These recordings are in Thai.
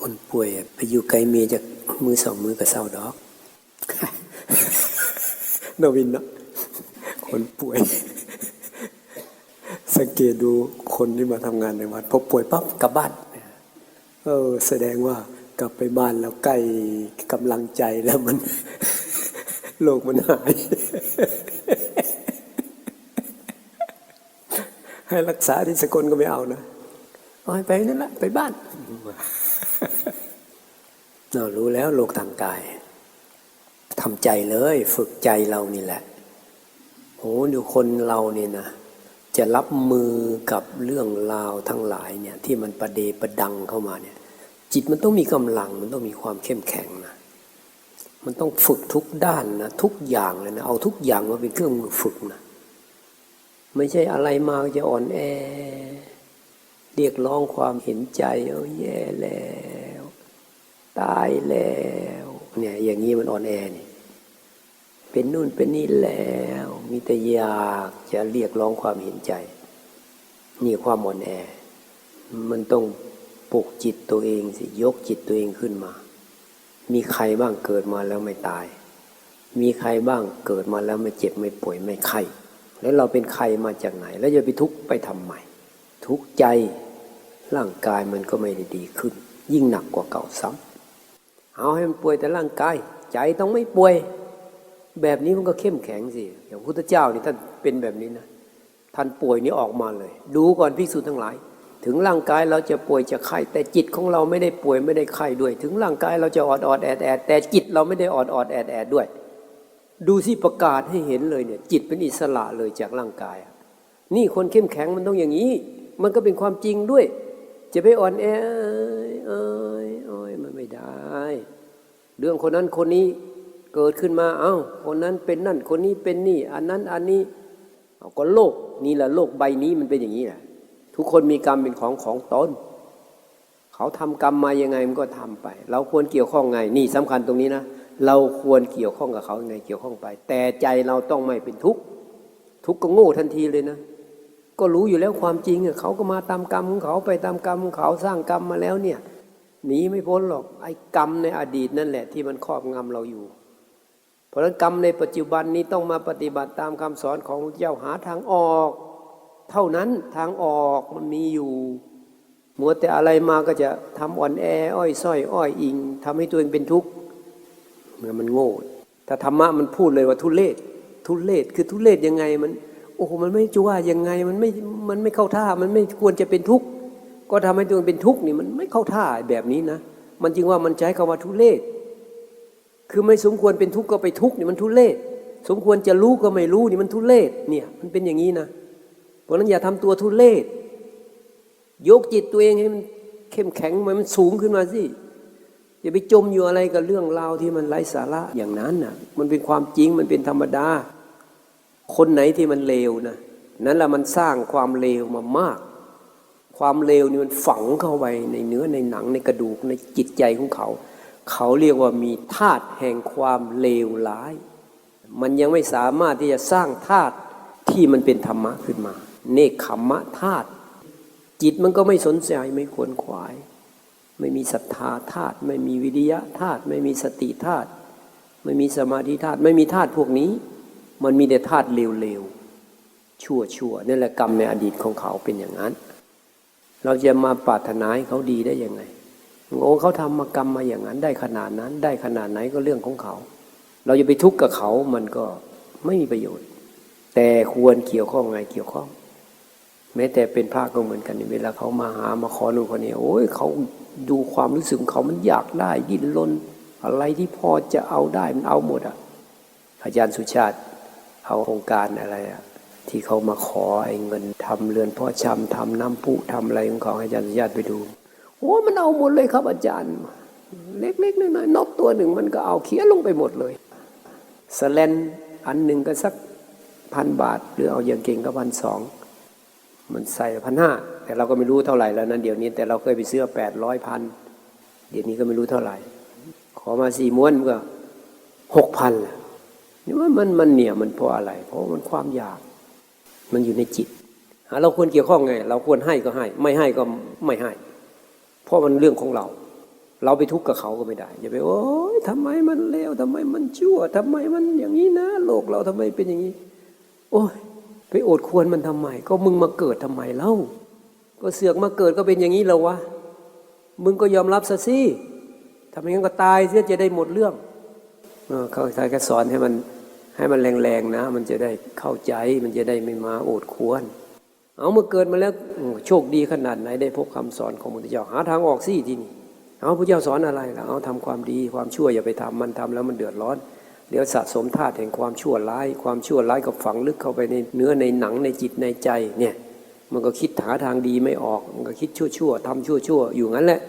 คนป่วยไปอยู่ไกลเมียจากมือสองมือกับเศร้าดอกนวินเนาะคนป่วย สังเกตดูคนที่มาทำงานในวัดพอป่วยปั๊บกลับบ้านเออแสดงว่ากลับไปบ้านแล้วใกล้กำลังใจแล้วมันโลกมันหาย ให้รักษาที่สกลก็ไม่เอานะเอาไปนั่นแหละไปบ้าน เรารู้แล้วโลกทางกายทำใจเลยฝึกใจเรานี่แหละโอ้ดูคนเราเนี่ยนะจะรับมือกับเรื่องราวทั้งหลายเนี่ยที่มันประเดประดังเข้ามาเนี่ย จิตมันต้องมีกำลังมันต้องมีความเข้มแข็งนะมันต้องฝึกทุกด้านนะทุกอย่างเลยนะเอาทุกอย่างมาเป็นเครื่องมือฝึกนะไม่ใช่อะไรมาจะอ่อนแอ เรียกร้องความเห็นใจเอาแย่แล้ว ตายแล้วเนี่ยอย่างนี้มันอ่อนแอนี่เป็นนู่นเป็นนี่แล้ว มีแต่อยากจะเรียกร้องความเห็นใจ นี่ความอ่อนแอ มันต้องปลุกจิตตัวเองสิยกจิตตัวเองขึ้นมา มีใครบ้างเกิดมาแล้วไม่ตาย มีใครบ้างเกิดมาแล้วไม่เจ็บไม่ป่วยไม่ไข้แล้วเราเป็นใครมาจากไหน แล้วจะไปทุกข์ไปทำไมทุกข์ใจร่างกายมันก็ไม่ได้ดีขึ้น ยิ่งหนักกว่าเก่าซ้ำ เอาให้มันป่วยแต่ร่างกาย ใจต้องไม่ป่วย แบบนี้มันก็เข้มแข็งสิอย่างพุทธเจ้านี่ท่านเป็นแบบนี้นะท่านป่วยนี่ออกมาเลย ดูก่อนภิกษุทั้งหลาย ถึงร่างกายเราจะป่วยจะไข้แต่จิตของเราไม่ได้ป่วยไม่ได้ไข้ด้วย ถึงร่างกายเราจะออดออดแอดแอดแต่จิตเราไม่ได้ออดออดแอดแอดด้วย ดูสิประกาศให้เห็นเลยเนี่ยจิตเป็นอิสระเลยจากร่างกาย นี่คนเข้มแข็งมันต้องอย่างนี้ มันก็เป็นความจริงด้วย จะไปอ่อนแอยเอ้ยมันไม่ได้ เรื่องคนนั้นคนนี้เกิดขึ้นมาเอ้าคนนั้นเป็นนั่นคนนี้เป็นนี่ อันนั้นอันนี้เอาก็โลกนี่แหละโลกใบนี้มันเป็นอย่างนี้แหละทุกคนมีกรรมเป็นของของตนเขาทำกรรมมายังไงมันก็ทำไป เราควรเกี่ยวข้องไง นี่สำคัญตรงนี้นะเราควรเกี่ยวข้องกับเขายังไงเกี่ยวข้องไป แต่ใจเราต้องไม่เป็นทุกข์ทุกข์ก็โง่ทันทีเลยนะ ก็รู้อยู่แล้วความจริงเขาก็มาตามกรรมของเขาไปตามกรรมของเขาสร้างกรรมมาแล้วเนี่ย หนีไม่พ้นหรอกไอ้กรรมในอดีตนั่นแหละที่มันครอบงำเราอยู่ เพราะฉะนั้นกรรมในปัจจุบันนี้ต้องมาปฏิบัติตามคำสอนของพระเจ้าหาทางออก เท่านั้นทางออกมันมีอยู่มัวแต่อะไรมาก็จะทำอ่อนแอ อ้อยส้อย อ้อยอิงทำให้ตัวเองเป็นทุกข์เมื่อมันโง่ถ้าธรรมะมันพูดเลยว่าทุเลศทุเลศคือทุเลศยังไงมัน โอ้โหมันไม่จะว่ายังไงมันไม่มันไม่เข้าท่ามันไม่ควรจะเป็นทุกข์ ก็ทำให้ตัวเองเป็นทุกข์นี่มันไม่เข้าท่าแบบนี้นะ มันจึงว่ามันใช้คำว่าทุเลศคือไม่สมควรเป็นทุกข์ก็ไปทุกข์นี่มันทุเลศสมควรจะรู้ก็ไม่รู้นี่มันทุเลศเนี่ย มันเป็นอย่างนี้นะ เพราะนั้นอย่าทำตัวทุเลศยกจิตตัวเองให้มันเข้มแข็งมันสูงขึ้นมาสิอย่าไปจมอยู่อะไรกับเรื่องราวที่มันไร้สาระอย่างนั้นน่ะมันเป็นความจริงมันเป็นธรรมดา คนไหนที่มันเลวนะนั้นแหละมันสร้างความเลวมามาก ความเลวนี่มันฝังเข้าไปในเนื้อในหนังในกระดูกในจิตใจของเขา เขาเรียกว่ามีธาตุแห่งความเลวร้าย มันยังไม่สามารถที่จะสร้างธาตุที่มันเป็นธรรมะขึ้นมา เนคขมมะธาตุจิตมันก็ไม่สนใจไม่ขวนขวาย ไม่มีศรัทธาธาตุไม่มีวิริยะธาตุไม่มีสติธาตุไม่มีสมาธิธาตุไม่มีธาตุพวกนี้ มันมีแต่ธาตุเลวๆชั่วชั่วนั่นแหละกรรมในอดีตของเขาเป็นอย่างนั้น เราจะมาปรารถนาให้เขาดีได้ยังไงโอ้เขาทำมากรรมมาอย่างนั้นได้ขนาดนั้น ได้ขนาดไหนก็เรื่องของเขา เราจะไปทุกข์กับเขามันก็ไม่มีประโยชน์ แต่ควรเกี่ยวข้องไงเกี่ยวข้อง แม้แต่เป็นพระก็เหมือนกันเวลาเขามาหามาขอหนูคนนี้โอ้ยเขาดูความรู้สึกของเขามันอยากได้ดิ้นรนอะไรที่พอจะเอาได้มันเอาหมดอะอาจารย์สุชาติเอาโครงการอะไรอะ ที่เขามาขอไอ้เงินทำเรือนพ่อชำทำน้ำพุทำอะไรของเขาให้อาจารย์สุชาติไปดู โอ้มันเอาหมดเลยครับอาจารย์ เล็กๆน้อยๆนกตัวหนึ่งมันก็เอาเขียนลงไปหมดเลยสแลนอันหนึ่งก็สักพันบาท หรือเอาอย่างเก่งก็พันสองมันใส่พันห้าแต่เราก็ไม่รู้เท่าไหร่แล้วนั้นเดี๋ยวนี้แต่เราเคยไปซื้อแปดร้อยพันเดี๋ยวนี้ก็ไม่รู้เท่าไหร่ ขอมาสี่ม้วนก็หกพันแหละนี่ว่ามันมันเนี่ยมันเพราะอะไร เพราะมันความอยาก มันอยู่ในจิตเราควรเกี่ยวข้องไง เราควรให้ก็ให้ ไม่ให้ก็ไม่ให้ เพราะมันเรื่องของเรา เราไปทุกข์กับเขาก็ไม่ได้อย่าไปโอ๊ยทำไมมันเลวทำไมมันชั่วทำไมมันอย่างนี้นะ โลกเราทำไมเป็นอย่างนี้ โอ้ยไปโอดควรมันทำไม ก็มึงมาเกิดทำไมเล่า ก็เสือกมาเกิดก็เป็นอย่างนี้แล้ววะ มึงก็ยอมรับซะสิทำไมงั้นก็ตายเสียจะได้หมดเรื่องเขาใครก็สอนให้มัน ให้มันแรงๆนะ มันจะได้เข้าใจมันจะได้ไม่มาโอดควร เอาเมื่อเกิดมาแล้วโชคดีขนาดไหนได้พบคำสอนของพระพุทธเจ้าหาทางออกสิที่นี่เอาพระเจ้าสอนอะไรล่ะเอาทำความดีความชั่วอย่าไปทำมันทำแล้วมันเดือดร้อนเดี๋ยวสะสมธาตุแห่งความชั่วร้าย ความชั่วร้ายก็ฝังลึกเข้าไปในเนื้อในหนังในจิตในใจเนี่ยมันก็คิดหาทางดีไม่ออก มันก็คิดชั่วชั่วๆทำชั่วชั่วๆอยู่งั้นแหละ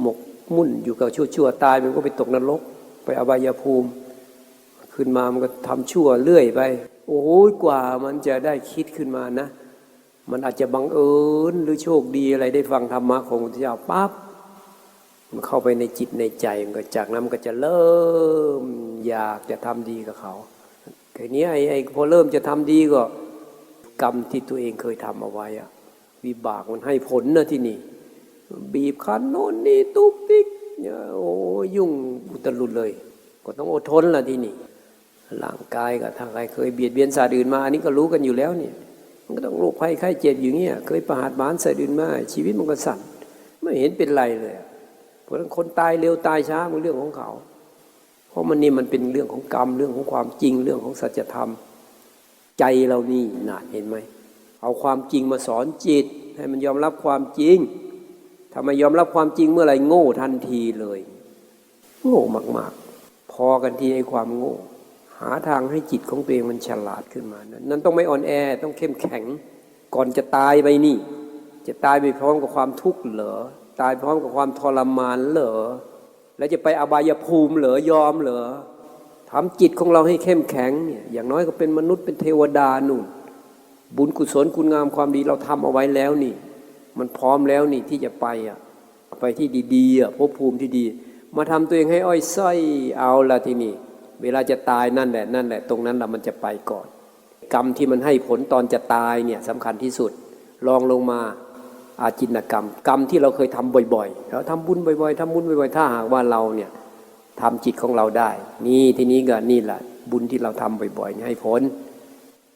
หมกมุ่นอยู่กับชั่วชั่วๆตายมันก็ไปตกนรก ไปอบายภูมิ ขึ้นมามันก็ทำชั่วเรื่อยไป โอ้ยกว่ามันจะได้คิดขึ้นมานะ มันอาจจะบังเอิญหรือโชคดีอะไรได้ฟังธรรมะของพระเจ้าปั๊บมันเข้าไปในจิตในใจมันก็จากนั้นมันก็จะเริ่มอยากจะทำดีกับเขาทีนี้ไอ้ไอ้พอเริ่มจะทำดีก็ กรรมที่ตัวเองเคยทำเอาไว้อะวิบากมันให้ผลนะที่นี่ บีบคั้นโน่นนี่ตุ๊กติ๊กโอ้ยุ่งอุตลุดเลย ก็ต้องอดทนละที่นี่ ร่างกายก็ถ้างใครเคยเบียดเบียนสัตว์อื่นมา อันนี้ก็รู้กันอยู่แล้วเนี่ยมันก็ต้องโรคภัยไข้เจ็บอยู่เงี้ยเคยประหารมานสัตว์อื่นมาชีวิตมันก็สั่นไม่เห็นเป็นไรเลยเพราะฉะนั้นคนตายเร็วตายช้ามันเรื่องของเขา เพราะมันนี่มันเป็นเรื่องของกรรมเรื่องของความจริงเรื่องของสัจธรรม ใจเรานี่น่ะเห็นไหมเอาความจริงมาสอนจิต ให้มันยอมรับความจริงถ้าไม่ยอมรับความจริงเมื่อไหร่โง่ทันทีเลย โง่มาก ๆ พอกันทีไอ้ความโง่ หาทางให้จิตของตัวเองมันฉลาดขึ้นมานั้นนั้นต้องไม่อ่อนแอต้องเข้มแข็ง ก่อนจะตายไปนี่ จะตายไปพร้อมกับความทุกข์เหรอตายพร้อมกับความทรมานเหรอแล้วจะไปอบายภูมิเหรอยอมเหรอทำจิตของเราให้เข้มแข็งเนี่ยอย่างน้อยก็เป็นมนุษย์เป็นเทวดานุ่น บุญกุศลคุณงามความดีเราทำเอาไว้แล้วนี่ มันพร้อมแล้วนี่ที่จะไปอะไปที่ดีๆอะภพภูมิที่ดี มาทำตัวเองให้อ้อยส้อยเอาละทีนี่ เวลาจะตายนั่นแหละนั่นแหละ ตรงนั้นละมันจะไปก่อน กรรมที่มันให้ผลตอนจะตายเนี่ยสำคัญที่สุดลองลงมาอาจินกรรม กรรมที่เราเคยทำบ่อยๆเราทำบุญบ่อยๆทำบุญบ่อยๆ ถ้าหากว่าเราเนี่ยทำจิตของเราได้ นี่ทีนี้ก็นี่แหละบุญที่เราทำบ่อยๆให้ผล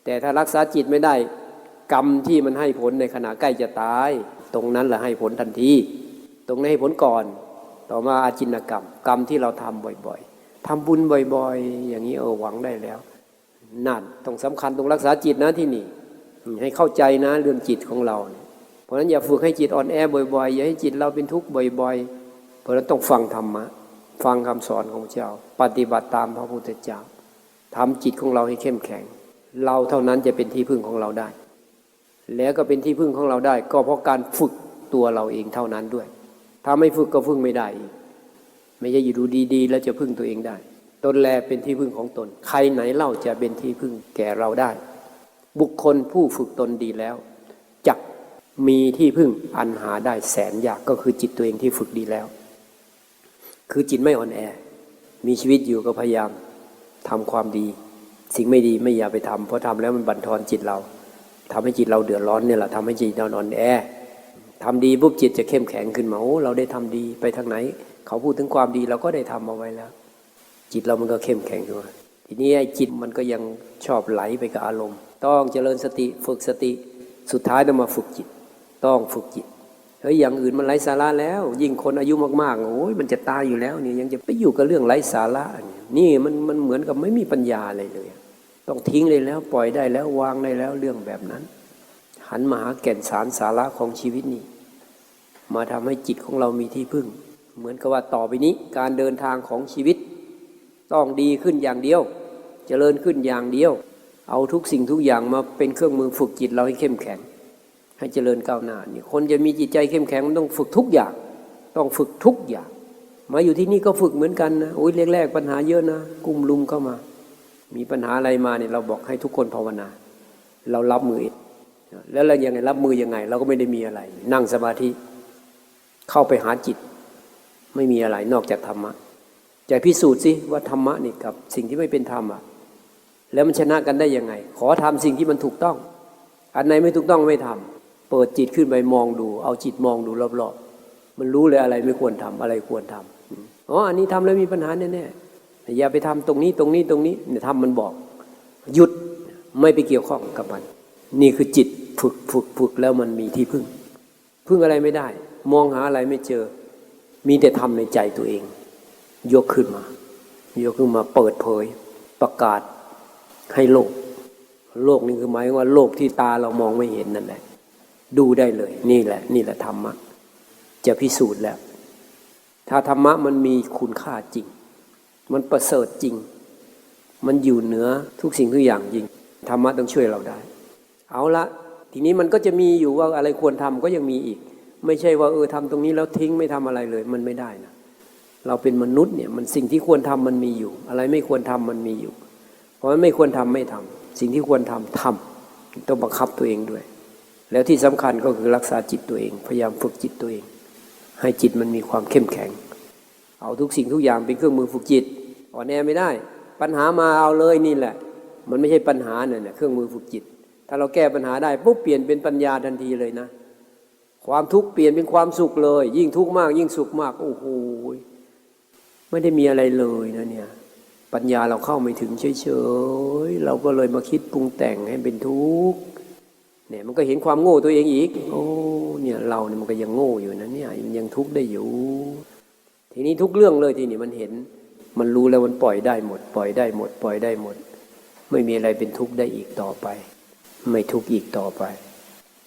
แต่ถ้ารักษาจิตไม่ได้ กรรมที่มันให้ผลในขณะใกล้จะตาย ตรงนั้นแหละให้ผลทันที ตรงนี้ให้ผลก่อน ต่อมาอาจินกรรม กรรมที่เราทำบ่อยๆ ทำบุญบ่อย ๆ อย่างนี้เออหวังได้แล้วนั่นต้องสำคัญตรงรักษาจิตนะที่นี่ ให้เข้าใจนะเรื่องจิตของเรา เพราะฉะนั้นอย่าฝึกให้จิตอ่อนแอบ่อยๆ อย่าให้จิตเราเป็นทุกข์บ่อย ๆ เพราะฉะนั้นต้องฟังธรรมะฟังคำสอนของเจ้า ปฏิบัติตามพระพุทธเจ้าทำจิตของเราให้เข้มแข็ง เราเท่านั้นจะเป็นที่พึ่งของเราได้ แล้วก็เป็นที่พึ่งของเราได้ ก็เพราะการฝึกตัวเราเองเท่านั้นด้วย ถ้าไม่ฝึกก็พึ่งไม่ได้อีก ไม่ใช่อยู่ดูดีๆ แล้วจะพึ่งตัวเองได้ ตนแลเป็นที่พึ่งของตน ใครไหนเล่าจะเป็นที่พึ่งแก่เราได้ บุคคลผู้ฝึกตนดีแล้วจักมีที่พึ่งอันหาได้แสนยากก็คือจิตตัวเองที่ฝึกดีแล้ว คือจิตไม่อ่อนแอ มีชีวิตอยู่ก็พยายามทำความดี สิ่งไม่ดีไม่อย่าไปทำเพราะทำแล้วมันบั่นทอนจิตเราทำให้จิตเราเดือดร้อนเนี่ยแหละทำให้จิตเราอ่อนแอทำดีปุ๊บจิตจะเข้มแข็งขึ้นมาโอ้เราได้ทำดีไปทางไหน เขาพูดถึงความดีเราก็ได้ทำเอาไว้แล้ว จิตเรามันก็เข้มแข็งขึ้นมาทีนี้ไอ้จิตมันก็ยังชอบไหลไปกับอารมณ์ ต้องเจริญสติฝึกสติสุดท้ายต้องมาฝึกจิต ต้องฝึกจิตเฮ้ยอย่างอื่นมันไร้สาระแล้ว ยิ่งคนอายุมากๆโอ้ยมันจะตายอยู่แล้วเนี่ยยังจะไปอยู่กับเรื่องไร้สาระนี่มันมันเหมือนกับไม่มีปัญญาอะไรเลย ต้องทิ้งเลยแล้วปล่อยได้แล้ววางได้แล้วเรื่องแบบนั้น หันมาหาแก่นสารสาระของชีวิตนี่มาทำให้จิตของเรามีที่พึ่ง เหมือนกับว่าต่อไปนี้การเดินทางของชีวิต ต้องดีขึ้นอย่างเดียวเจริญขึ้นอย่างเดียว เอาทุกสิ่งทุกอย่างมาเป็นเครื่องมือฝึกจิตเราให้เข้มแข็ง ให้เจริญก้าวหน้านี่คนจะมีจิตใจเข้มแข็งมันต้องฝึกทุกอย่าง ต้องฝึกทุกอย่าง มาอยู่ที่นี่ก็ฝึกเหมือนกันนะโอ้ยแรกๆปัญหาเยอะนะ กุ้มลุมเข้ามา มีปัญหาอะไรมาเนี่ยเราบอกให้ทุกคนภาวนา เรารับมือเองแล้วเรายังไงรับมือยังไง เราก็ไม่ได้มีอะไร นั่งสมาธิเข้าไปหาจิต ไม่มีอะไรนอกจากธรรมะจะพิสูจน์สิว่าธรรมะนี่กับ สิ่งที่ไม่เป็นธรรมอะ แล้วมันชนะกันได้ยังไง ขอทำสิ่งที่มันถูกต้อง อันไหนไม่ถูกต้องไม่ทำเปิดจิตขึ้นไปมองดู เอาจิตมองดูรอบๆ มันรู้เลยอะไรไม่ควรทำอะไรควรทำอ๋ออันนี้ทำแล้วมีปัญหาแน่ๆอย่าไปทำตรงนี้ตรงนี้ตรงนี้เนี่ยทำมันบอก หยุดไม่ไปเกี่ยวข้องกับมัน นี่คือจิตฝึกฝึกฝึกแล้วมันมีที่พึ่ง พึ่งอะไรไม่ได้ มองหาอะไรไม่เจอ มีแต่ทำในใจตัวเอง ยกขึ้นมา ยกขึ้นมาเปิดเผย ประกาศให้โลก โลกนี่คือหมายว่าโลกที่ตาเรามองไม่เห็นนั่นแหละ ดูได้เลย นี่แหละ นี่แหละธรรมะ จะพิสูจน์แล้ว ถ้าธรรมะมันมีคุณค่าจริง มันประเสริฐจริง มันอยู่เหนือทุกสิ่งทุกอย่างจริงธรรมะต้องช่วยเราได้ เอาละทีนี้มันก็จะมีอยู่ว่าอะไรควรทำก็ยังมีอีก ไม่ใช่ว่าเออทำตรงนี้แล้วทิ้งไม่ทำอะไรเลย มันไม่ได้นะเราเป็นมนุษย์เนี่ยมันสิ่งที่ควรทำมันมีอยู่ อะไรไม่ควรทำมันมีอยู่ เพราะฉะนั้นไม่ควรทำไม่ทำสิ่งที่ควรทำทำต้องบังคับตัวเองด้วย แล้วที่สำคัญก็คือรักษาจิตตัวเอง พยายามฝึกจิตตัวเอง ให้จิตมันมีความเข้มแข็ง เอาทุกสิ่งทุกอย่างเป็นเครื่องมือฝึกจิตอ่อนแอไม่ได้ ปัญหามาเอาเลยนี่แหละ มันไม่ใช่ปัญหาเนี่ยเครื่องมือฝึกจิต ถ้าเราแก้ปัญหาได้ปุ๊บเปลี่ยนเป็นปัญญาทันทีเลยนะ ความทุกข์เปลี่ยนเป็นความสุขเลย ยิ่งทุกข์มาก ยิ่งสุขมาก โอ้โหไม่ได้มีอะไรเลยนะเนี่ย ปัญญาเราเข้าไม่ถึงเฉยๆเราก็เลยมาคิดปรุงแต่งให้เป็นทุกข์เนี่ยมันก็เห็นความโง่ตัวเองอีก โอ้เนี่ยเราเนี่ยมันก็ยังโง่อยู่นะเนี่ยยังทุกข์ได้อยู่ ทีนี้ทุกเรื่องเลยทีนี้มันเห็น มันรู้แล้วมันปล่อยได้หมด ปล่อยได้หมด ปล่อยได้หมด ไม่มีอะไรเป็นทุกข์ได้อีกต่อไป ไม่ทุกข์อีกต่อไป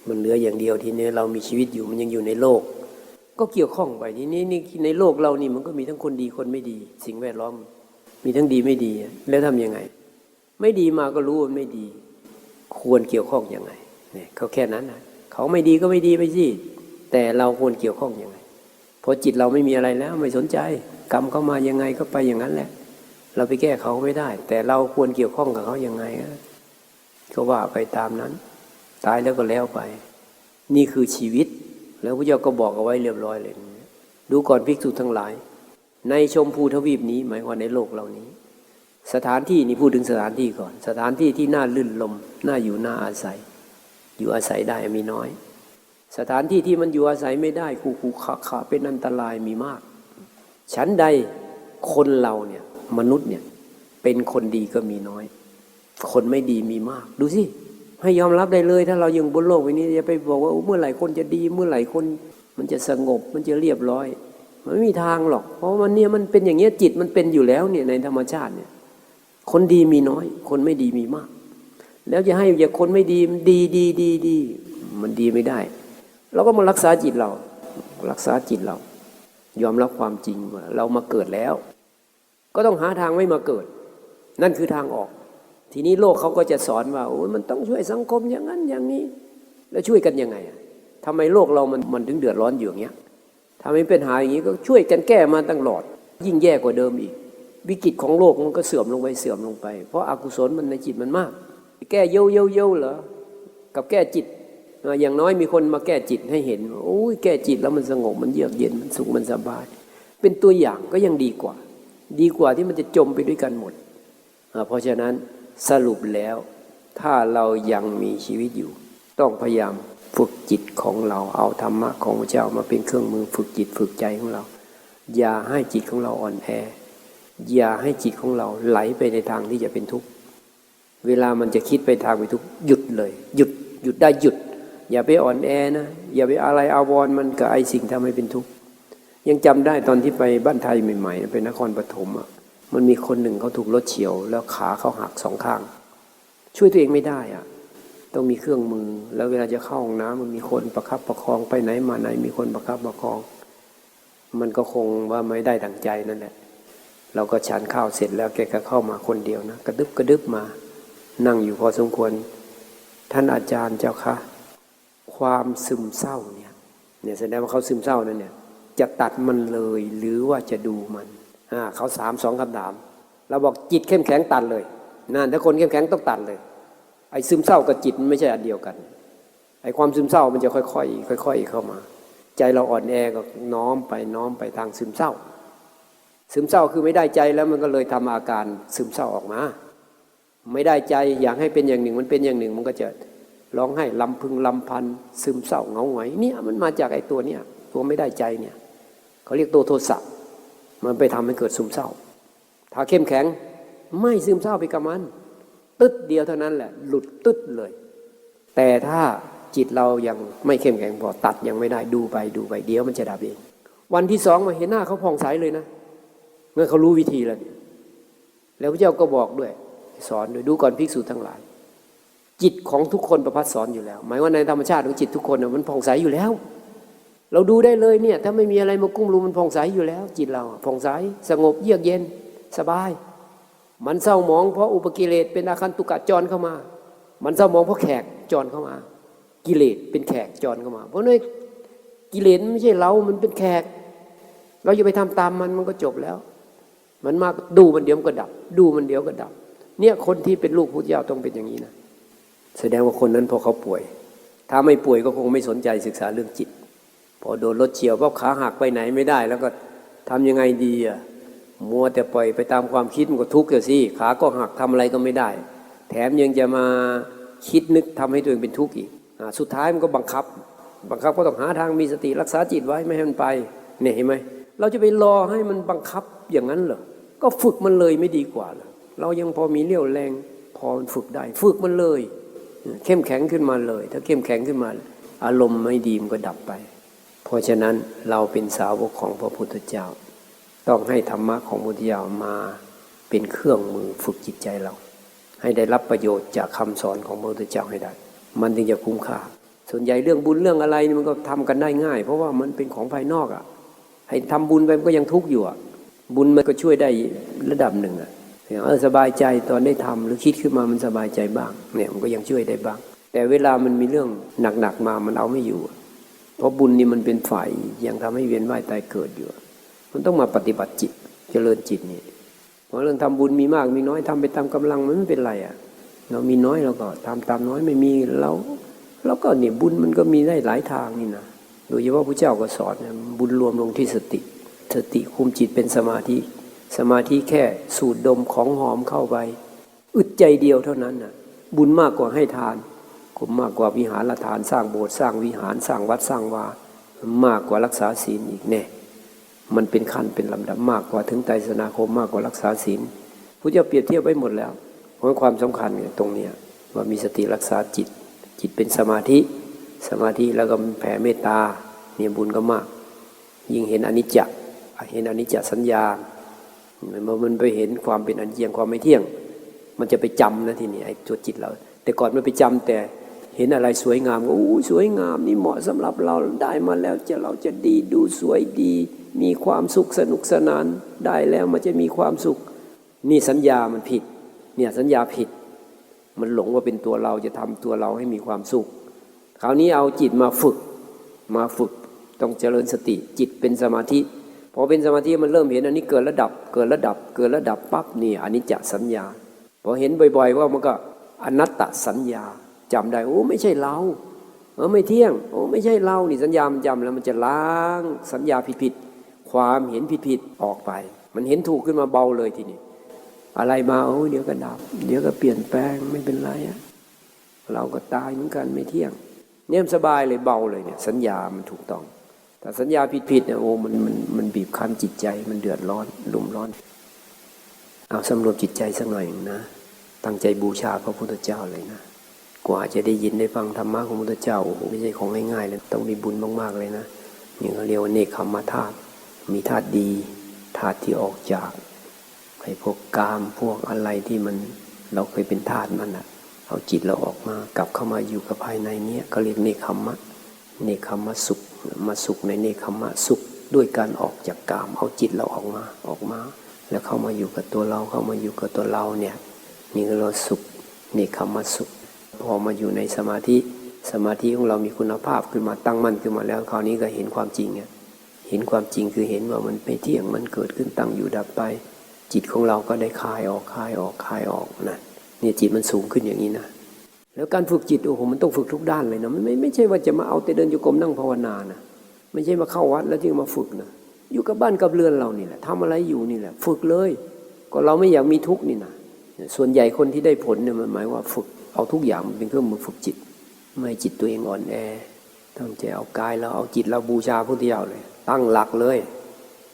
มันเหลืออย่างเดียวทีนี้เรามีชีวิตอยู่มันยังอยู่ในโลก ก็เกี่ยวข้องไปทีนี้นี่ในโลกเรานี่มันก็มีทั้งคนดีคนไม่ดี สิ่งแวดล้อม มีทั้งดีไม่ดีแล้วทำยังไง ไม่ดีมาก็รู้ว่าไม่ดี ควรเกี่ยวข้องยังไงเนี่ยเขาแค่นั้นนะเขาไม่ดีก็ไม่ดีไปสิแต่เราควรเกี่ยวข้องยังไงพราะจิตเราไม่มีอะไรแล้วไม่สนใจ กรรมเขามายังไงก็ไปอย่างนั้นแหละ เราไปแก้เขาไม่ได้ แต่เราควรเกี่ยวข้องกับเขายังไงก็ว่าไปตามนั้น ตายแล้วก็แล้วไป นี่คือชีวิต แล้วพระเจ้าก็บอกเอาไว้เรียบร้อยเลย ดูก่อนภิกษุทั้งหลาย ในชมพูทวีปนี้หมายว่าในโลกเหล่านี้ สถานที่นี่พูดถึงสถานที่ก่อน สถานที่ที่น่าลื่นลมน่าอยู่น่าอาศัย อยู่อาศัยได้มีน้อย สถานที่ที่มันอยู่อาศัยไม่ได้คูคูขาขาเป็นอันตรายมีมาก ฉันใดคนเราเนี่ยมนุษย์เนี่ยเป็นคนดีก็มีน้อย คนไม่ดีมีมาก ดูสิ ให้ยอมรับได้เลย ถ้าเรายังบนโลกวันนี้อย่าไปบอกว่าเมื่อไหร่คนจะดีเมื่อไหร่คน มันจะสงบมันจะเรียบร้อย มันไม่มีทางหรอก เพราะมันเนี่ยมันเป็นอย่างเงี้ยจิตมันเป็นอยู่แล้วเนี่ยในธรรมชาติเนี่ย คนดีมีน้อย คนไม่ดีมีมาก แล้วจะให้อย่าคนไม่ดีดีดีดีดีมันดีไม่ได้เราก็มารักษาจิตเรา รักษาจิตเรา ยอมรับความจริงว่าเรามาเกิดแล้ว ก็ต้องหาทางไม่มาเกิด นั่นคือทางออก ทีนี้โลกเขาก็จะสอนว่าโอ้ยมันต้องช่วยสังคมอย่างนั้นอย่างนี้ แล้วช่วยกันยังไงอะทำไมโลกเรามันมันถึงเดือดร้อนอยู่อย่างเงี้ยทำไมเป็นหาอย่างนี้ก็ช่วยกันแก้มาตั้งหลอด ยิ่งแย่กว่าเดิมอีก วิกฤตของโลกมันก็เสื่อมลงไปเสื่อมลงไป เพราะอากุศลมันในจิตมันมาก แก้เย้าเย้าเย้าเหรอกับแก้จิตอย่างน้อยมีคนมาแก้จิตให้เห็นโอ้ยแก้จิตแล้วมันสงบมันเยือกเย็นมันสุขมันสบาย เป็นตัวอย่างก็ยังดีกว่า ดีกว่าที่มันจะจมไปด้วยกันหมด เพราะฉะนั้น สรุปแล้ว ถ้าเรายังมีชีวิตอยู่ ต้องพยายามฝึกจิตของเราเอาธรรมะของพระเจ้ามาเป็นเครื่องมือฝึกจิตฝึกใจของเรา อย่าให้จิตของเราอ่อนแอ อย่าให้จิตของเราไหลไปในทางที่จะเป็นทุกข์เวลามันจะคิดไปทางเป็นทุกข์หยุดเลย หยุดหยุดได้หยุด อย่าไปอ่อนแอนะอย่าไปอะไรอาวรมันกับไอสิ่งทำให้เป็นทุกข์ยังจำได้ตอนที่ไปบ้านไทยใหม่ๆไปนครปฐมอะ มันมีคนหนึ่งเขาถูกรถเฉียว แล้วขาเขาหักสองข้าง ช่วยตัวเองไม่ได้อะต้องมีเครื่องมือ แล้วเวลาจะเข้าห้องน้ำมันมีคนประคับประคองไปไหนมาไหนมีคนประคับประคอง มันก็คงว่าไม่ได้ดังใจนั่นแหละเราก็ฉันข้าวเสร็จแล้วแกก็เข้ามาคนเดียวนะ กระดึบกระดึบมา นั่งอยู่พอสมควร ท่านอาจารย์เจ้าค่ะความซึมเศร้าเนี่ยเนี่ยแสดงว่าเขาซึมเศร้านั่นเนี่ยจะตัดมันเลยหรือว่าจะดูมัน เขาสามสองคำถาม เราบอกจิตเข้มแข็งตัดเลยนั่นถ้าคนเข้มแข็งต้องตัดเลย ไอ้ซึมเศร้ากับจิตมันไม่ใช่อันเดียวกัน ไอ้ความซึมเศร้ามันจะค่อยๆค่อย ๆ เข้ามา ใจเราอ่อนแอก็น้อมไปน้อมไปทางซึมเศร้า ซึมเศร้าคือไม่ได้ใจแล้วมันก็เลยทำอาการซึมเศร้าออกมา ไม่ได้ใจอยากให้เป็นอย่างหนึ่ง มันเป็นอย่างหนึ่ง มันก็จะร้องไห้ลำพึงลำพันซึมเศร้าเหงาหงอยเนี่ยมันมาจากไอ้ตัวเนี่ยตัวไม่ได้ใจเนี่ยเขาเรียกตัวโทสะ มันไปทำให้เกิดซึมเศร้า ถ้าเข้มแข็งไม่ซึมเศร้าไปกับมัน ตึ๊ดเดียวเท่านั้นแหละ หลุดตึ๊ดเลย แต่ถ้าจิตเรายังไม่เข้มแข็งพอตัดยังไม่ได้ดูไปดูไปเดี๋ยวมันจะดับเอง วันที่สองมาเห็นหน้าเขาผ่องใสเลยนะเมื่อเขารู้วิธีแล้วเนี่ยแล้วพระเจ้าก็บอกด้วย สอนด้วยดูก่อนภิกษุทั้งหลาย จิตของทุกคนประพัดสอนอยู่แล้ว หมายว่าในธรรมชาติของจิตทุกคนน่ะมันผ่องใสอยู่แล้ว เราดูได้เลยเนี่ย ถ้าไม่มีอะไรมากุ้มลุมมันผ่องใสอยู่แล้ว จิตเราผ่องใสสงบเยือกเย็นสบาย มันเศร้าหมองเพราะอุปกิเลสเป็นอาคันตุกะจรเข้ามา มันเศร้าหมองเพราะแขกจรเข้ามา กิเลสเป็นแขกจรเข้ามา เพราะนั่นกิเลสไม่ใช่เรา มันเป็นแขก เราอย่าไปทำตามมันมันก็จบแล้ว มันมากดูมันเดี๋ยวก็ดับ ดูมันเดี๋ยวก็ดับ เนี่ยคนที่เป็นลูกพุทธเจ้าต้องเป็นอย่างนี้นะแสดงว่าคนนั้นพอเขาป่วย ถ้าไม่ป่วยก็คงไม่สนใจศึกษาเรื่องจิต พอโดนรถเฉียวเพราะขาหักไปไหนไม่ได้ แล้วก็ทำยังไงดีอะมัวแต่ปล่อยไปตามความคิดมันก็ทุกข์อยู่สิขาก็หักทำอะไรก็ไม่ได้ แถมยังจะมาคิดนึกทำให้ตัวเองเป็นทุกข์อีกอสุดท้ายมันก็บังคับ บังคับก็ต้องหาทางมีสติรักษาจิตไว้ไม่ให้มันไปเนี่ยเห็นไหมเราจะไปรอให้มันบังคับอย่างนั้นเหรอก็ฝึกมันเลยไม่ดีกว่าเหรอเรายังพอมีเรี่ยวแรง พอมันฝึกได้ ฝึกมันเลย เข้มแข็งขึ้นมาเลย ถ้าเข้มแข็งขึ้นมา อารมณ์ไม่ดีมันก็ดับไป เพราะฉะนั้นเราเป็นสาวกของพระพุทธเจ้า ต้องให้ธรรมะของพุทธเจ้ามาเป็นเครื่องมือฝึกจิตใจเรา ให้ได้รับประโยชน์จากคำสอนของพระพุทธเจ้าให้ได้ มันถึงจะคุ้มค่าส่วนใหญ่เรื่องบุญเรื่องอะไรนี่มันก็ทำกันได้ง่าย เพราะว่ามันเป็นของภายนอกอะ่ะ ให้ทำบุญไปมันก็ยังทุกข์อยู่อะ่ะบุญมันก็ช่วยได้ระดับหนึ่งอะ่ะเออสบายใจตอนได้ทำหรือคิดขึ้นมามันสบายใจบ้างเนี่ยมันก็ยังช่วยได้บ้าง แต่เวลามันมีเรื่องหนักๆมามันเอาไม่อยู่ เพราะบุญนี่มันเป็นฝ่ายยังทำให้เวียนว่ายตายเกิดอยู่ มันต้องมาปฏิบัติจิตเจริญจิตนี่เพราะเรื่องทำบุญมีมากมีน้อยทำไปตามกำลังมันไม่เป็นไรอะ เรามีน้อยเราก็ทำตามน้อยไม่มีเราเราก็เนี่ยบุญมันก็มีได้หลายทางนี่นะโดยเฉพาะพระเจ้าก็สอนเนี่ยบุญรวมลงที่สติ สติคุมจิตเป็นสมาธิ สมาธิแค่สูดดมของหอมเข้าไป อึดใจเดียวเท่านั้นน่ะบุญมากกว่าให้ทาน คุมมากกว่าวิหารทานสร้างโบสถ์สร้างวิหารสร้างวัดสร้างวามากกว่ารักษาศีลอีกแน่มันเป็นขั้นเป็นลำดับมากกว่าถึงไตรสนาคมมากกว่ารักษาศีลพระเจ้าเปรียบเทียบไว้หมดแล้วเพราะความสำคัญเนี่ยตรงเนี้ยว่ามีสติรักษาจิต จิตเป็นสมาธิ สมาธิแล้วก็แผ่เมตตาเนี่ยบุญก็มาก ยิ่งเห็นอนิจจ์เห็นอนิจจสัญญาเมื่อมันไปเห็นความเป็นอันิจจังความไม่เที่ยง มันจะไปจำนะทีนี้ไอ้ตัวจิตเรา แต่ก่อนมันไปจำแต่ เห็นอะไรสวยงามก็อู้สวยงามนี่เหมาะสำหรับเราได้มาแล้วจะเราจะดีดูสวยดี มีความสุขสนุกสนานได้แล้วมันจะมีความสุข นี่สัญญามันผิด เนี่ยสัญญาผิด มันหลงว่าเป็นตัวเราจะทำตัวเราให้มีความสุข คราวนี้เอาจิตมาฝึก มาฝึกต้องเจริญสติจิตเป็นสมาธิพอเป็นสมาธิมันเริ่มเห็นอันนี้เกิดระดับเกิดระดับเกิดระดับปั๊บนี่อันนี้จะสัญญาพอเห็นบ่อย ๆ ว่ามันก็อนัตตสัญญา จำได้ โอ้ไม่ใช่เราเออไม่เที่ยง โอ้ไม่ใช่เรานี่สัญญามันจำแล้วมันจะล้างสัญญาผิดๆความเห็นผิดๆออกไป มันเห็นถูกขึ้นมาเบาเลยทีนี้อะไรมาโอ้เดี๋ยวก็ดับ เดี๋ยวก็เปลี่ยนแปลงไม่เป็นไรอะเราก็ตายเหมือนกันไม่เที่ยง เนี่ยสบายเลยเบาเลยเนี่ย สัญญามันถูกต้อง แต่สัญญาผิดๆเนี่ยโอ้มันมันมันบีบคั้นจิตใจมันเดือดร้อนหลุ่มร้อน เอาสำรวมจิตใจสักหน่อยนะตั้งใจบูชาพระพุทธเจ้าเลยนะ กว่าจะได้ยินได้ฟังธรรมะของพระพุทธเจ้าโอ้โหไม่ใช่ของง่ายๆเลยต้องมีบุญมากๆเลยนะอย่างเขาเรียกว่าเนคขมาธาตุมีธาตุดีธาตุที่ออกจากไอ้พวกกามพวกอะไรที่มันเราเคยเป็นธาตุมันอะเอาจิตเราออกมากลับเข้ามาอยู่กับภายในเนี้ยก็เรียกเนคขมะเนคขมะสุขมาสุขในเนคขมะสุขด้วยการออกจากกามเอาจิตเราออกมาออกมา แล้วเข้ามาอยู่กับตัวเราเข้ามาอยู่กับตัวเราเนี่ยนี่เราสุขเนคขมมะสุข พอมาอยู่ในสมาธิสมาธิของเรามีคุณภาพขึ้นมาตั้งมั่นขึ้นมาแล้วคราวนี้ก็เห็นความจริงเห็นความจริงคือเห็นว่ามันไม่เที่ยงมันเกิดขึ้นตั้งอยู่ดับไป จิตของเราก็ได้คลายออกคลายออกคลายออกนะเนี่ยจิตมันสูงขึ้นอย่างนี้นะแล้วการฝึกจิตโอ้โหมันต้องฝึกทุกด้านเลยนะมันไม่ไม่ใช่ว่าจะมาเอาแต่เดินโยกรมนั่งภาวนานะไม่ใช่มาเข้าวัดแล้วจึงมาฝึกนะอยู่กับบ้านกับเรือนเรานี่แหละทำอะไรอยู่นี่แหละ ฝึกเลย ก็เราไม่อยากมีทุกข์นี่นะส่วนใหญ่คนที่ได้ผลเนี่ยมันหมายว่าฝึก เอาทุกอย่างมันเป็นเครื่องมือฝึกจิต ไม่จิตตัวเองอ่อนแอตั้งใจเอากายเราเอาจิตเราบูชาพระพุทธเจ้าเลย ตั้งหลักเลย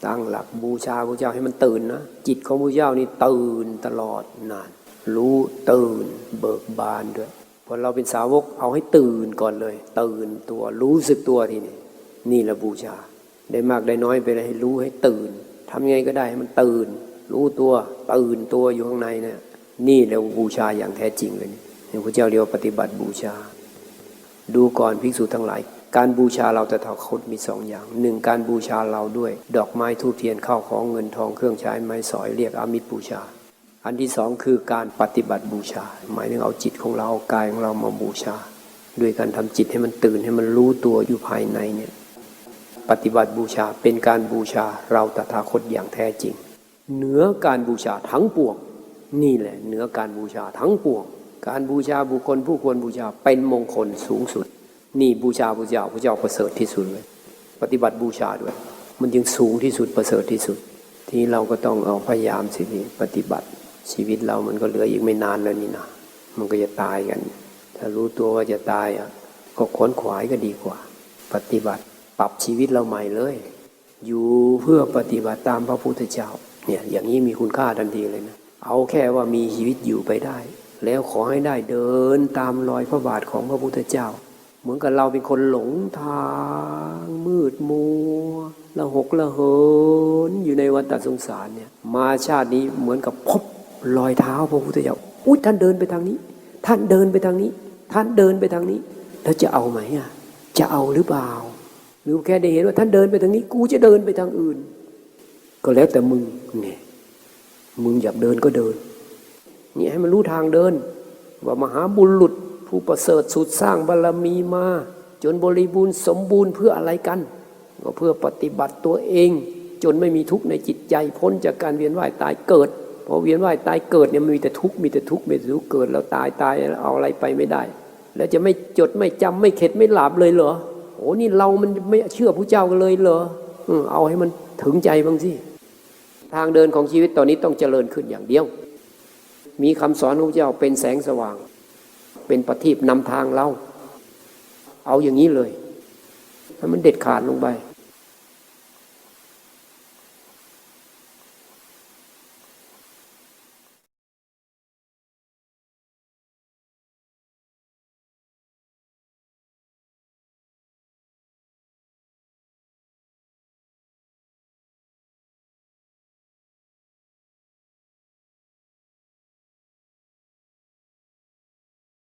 ตั้งหลักบูชาพระเจ้าให้มันตื่นนะจิตของพระเจ้านี่ตื่นตลอดนาน รู้ตื่นเบิกบานด้วยพอเราเป็นสาวกเอาให้ตื่นก่อนเลย ตื่นตัวรู้สึกตัวทีนี้นี่แหละบูชา ได้มากได้น้อยไปเลยให้รู้ให้ตื่นทำยังไงก็ได้ให้มันตื่น รู้ตัวตื่นตัวอยู่ข้างในเนี่ยนี่แหละบูชาอย่างแท้จริงเลยนี่ พระเจ้าเรียกว่าปฏิบัติบูชา ดูก่อนภิกษุทั้งหลาย การบูชาเราแต่ถาคตมีสองอย่างหนึ่งการบูชาเราด้วย ดอกไม้ทูบเทียนข้าวของเงินทองเครื่องใช้ไม้สอยเรียกอามิตรบูชา อันที่สองคือการปฏิบัติบูชา หมายถึงเอาจิตของเราเอากายของเรามาบูชา ด้วยการทำจิตให้มันตื่นให้มันรู้ตัวอยู่ภายในเนี่ยปฏิบัติบูชาเป็นการบูชาเราตถาคตอย่างแท้จริง เหนือการบูชาทั้งปวงนี่แหละเหนือการบูชาทั้งปวง การบูชาบุคคลผู้ควรบูชาเป็นมงคลสูงสุด นี่บูชาพระเจ้าพระเจ้าประเสริฐที่สุดเลยปฏิบัติบูชาด้วย มันยังสูงที่สุดประเสริฐที่สุด ที่เราก็ต้องเอาพยายามสิปฏิบัติชีวิตเรามันก็เหลืออีกไม่นานแล้วนี่นะมันก็จะตายกัน ถ้ารู้ตัวว่าจะตายอะก็ขวนขวายก็ดีกว่า ปฏิบัติปรับชีวิตเราใหม่เลย อยู่เพื่อปฏิบัติตามพระพุทธเจ้าเนี่ยอย่างนี้มีคุณค่าทันทีเลยนะเอาแค่ว่ามีชีวิตอยู่ไปได้ แล้วขอให้ได้เดินตามรอยพระบาทของพระพุทธเจ้า เหมือนกับเราเป็นคนหลงทาง มืดมัวละหกละเหินอยู่ในวัฏสงสารเนี่ยมาชาตินี้เหมือนกับพบรอยเท้าพระพุทธเจ้าอุ้ยท่านเดินไปทางนี้ ท่านเดินไปทางนี้ ท่านเดินไปทางนี้ แล้วจะเอาไหมอะจะเอาหรือเปล่า หรือแค่ได้เห็นว่าท่านเดินไปทางนี้ กูจะเดินไปทางอื่น ก็แล้วแต่มึงเนี่ยมึงอยากเดินก็เดิน เนี่ยให้มันรู้ทางเดิน ว่ามหาบุรุษผู้ประเสริฐสุดสร้างบารมีมา จนบริบูรณ์สมบูรณ์เพื่ออะไรกัน ก็เพื่อปฏิบัติตัวเอง จนไม่มีทุกข์ในจิตใจพ้นจากการเวียนว่ายตายเกิดเพราะเวียนว่ายตายเกิดเนี่ยมันมีแต่ทุกข์มีแต่ทุกข์มีแต่ทุกข์เกิดแล้วตายตายแล้วเอาอะไรไปไม่ได้ แล้วจะไม่จดไม่จำไม่เข็ดไม่หลาบเลยเหรอโอ้นี่เรามันไม่เชื่อพระเจ้ากันเลยเหรอเออเอาให้มันถึงใจบ้างสิทางเดินของชีวิตตอนนี้ต้องเจริญขึ้นอย่างเดียว มีคำสอนของพระเจ้าเป็นแสงสว่าง เป็นประทีปนำทางเรา เอาอย่างนี้เลยให้มันเด็ดขาดลงไป